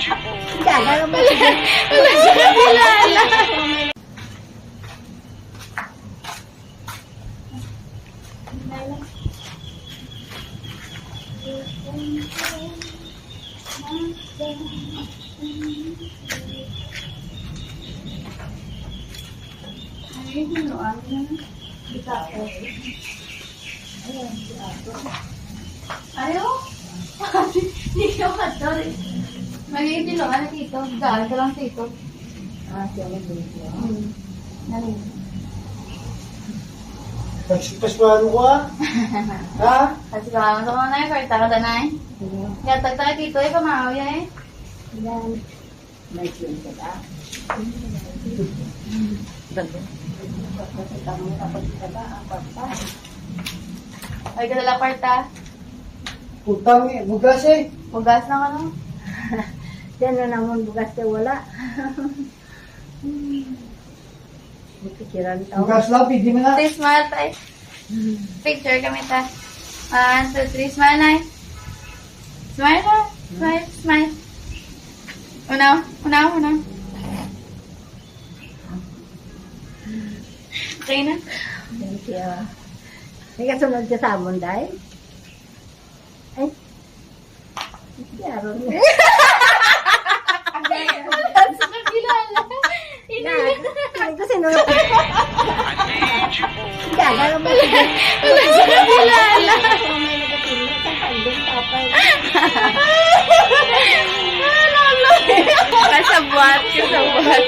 Gagawin mo. Wala siya kakilala. Ayo. Hindi ka matol. Mag-iitiloan na dito. Gaan ka lang dito. Ah, siya na dito. Hmm. Nalin. Nagsipas-mano ko ah. Ha? Sa mga na yung karta ka danay. Gatag tayo dito eh, pamahaw yan eh. Yan. May siyon ka ba? Pagpa. Ay, kadala karta. Utang eh. Bugas eh. Bugas na ka no? Yan na naman bugas na wala. Napikiran tao. Bugas lang. Pwede mo na. Say smile tayo. Picture kami ta. One, two, three, smile na Smile na. Smile, smile. Unaw, unaw, unaw. Okay na. Thank you. May kasunod ka sa amon, day? Ay. Kakilala. Na, ko sinunod. Gagawin mo. Wala kandong tapay. Kasabwat, kasabwat.